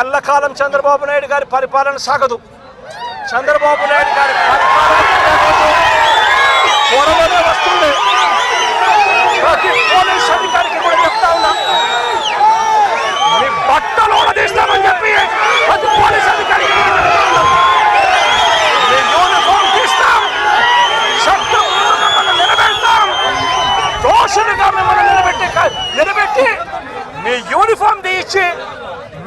ఎల్లకాలం చంద్రబాబు నాయుడు గారి పరిపాలన సాగదు. చంద్రబాబు నాయుడు గారి పరిపాలన త్వరలోనే వస్తుంది. ప్రతి పోలీస్ అధికారికి కూడా చెప్తా ఉన్నా. మీ బట్టలు తీస్తామని చెప్పి ప్రతి పోలీస్ అధికారికి మీ యూనిఫామ్ తీస్తాం. చట్టం మిమ్మల్ని నిలబెడతాం. దోషులుగా మిమ్మల్ని నిలబెట్టి నిలబెట్టి మీ యూనిఫామ్ తీయించి